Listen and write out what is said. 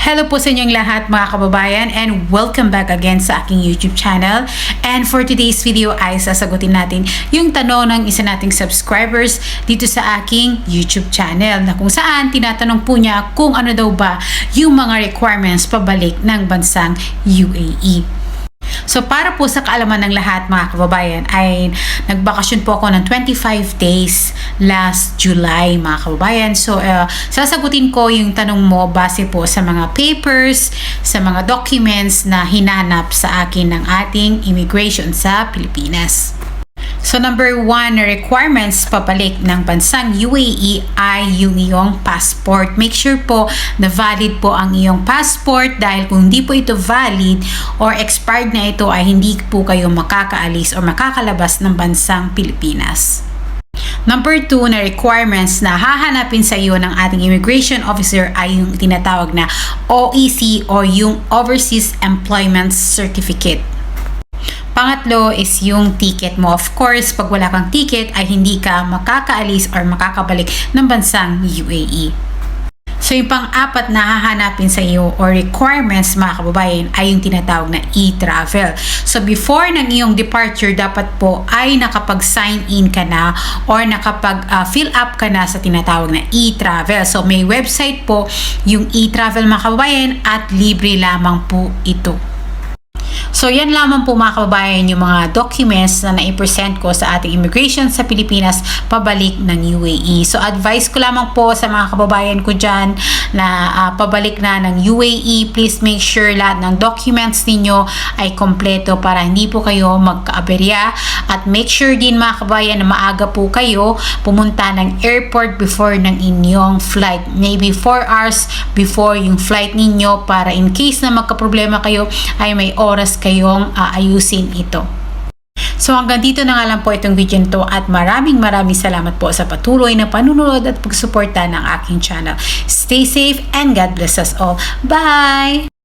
Hello po sa inyong lahat mga kababayan and welcome back again sa aking YouTube channel. And for today's video ay sasagutin natin yung tanong ng isa nating subscribers dito sa aking YouTube channel na kung saan tinatanong po niya kung ano daw ba yung mga requirements pabalik ng bansang UAE. So para po sa kaalaman ng lahat mga kababayan ay nagbakasyon po ako ng 25 days last July mga kababayan. So uh, sasagutin ko yung tanong mo base po sa mga papers, sa mga documents na hinanap sa akin ng ating immigration sa Pilipinas. So number one requirements pabalik ng bansang UAE ay yung iyong passport. Make sure po na valid po ang iyong passport dahil kung hindi po ito valid or expired na ito ay hindi po kayo makakaalis or makakalabas ng bansang Pilipinas. Number two na requirements na hahanapin sa iyo ng ating immigration officer ay yung tinatawag na OEC o yung Overseas Employment Certificate. Pangatlo is yung ticket mo. Of course, pag wala kang ticket ay hindi ka makakaalis or makakabalik ng bansang UAE. So yung pang-apat na hahanapin sa iyo or requirements mga kababayan ay yung tinatawag na e-travel. So before ng iyong departure, dapat po ay nakapag-sign in ka na or nakapag-fill up ka na sa tinatawag na e-travel. So may website po yung e-travel mga kababayan at libre lamang po ito. So yan lamang po mga kababayan yung mga documents na nai-present ko sa ating immigration sa Pilipinas pabalik ng UAE. So advice ko lamang po sa mga kababayan ko dyan na uh, pabalik na ng UAE, please make sure lahat ng documents ninyo ay kompleto para hindi po kayo magkaaberya at make sure din mga kababayan na maaga po kayo pumunta ng airport before ng inyong flight. Maybe 4 hours before yung flight ninyo para in case na magka-problema kayo ay may oras kayong aayusin ito. So hanggang dito na nga lang po itong video nito at maraming maraming salamat po sa patuloy na panunood at pagsuporta ng aking channel. Stay safe and God bless us all. Bye!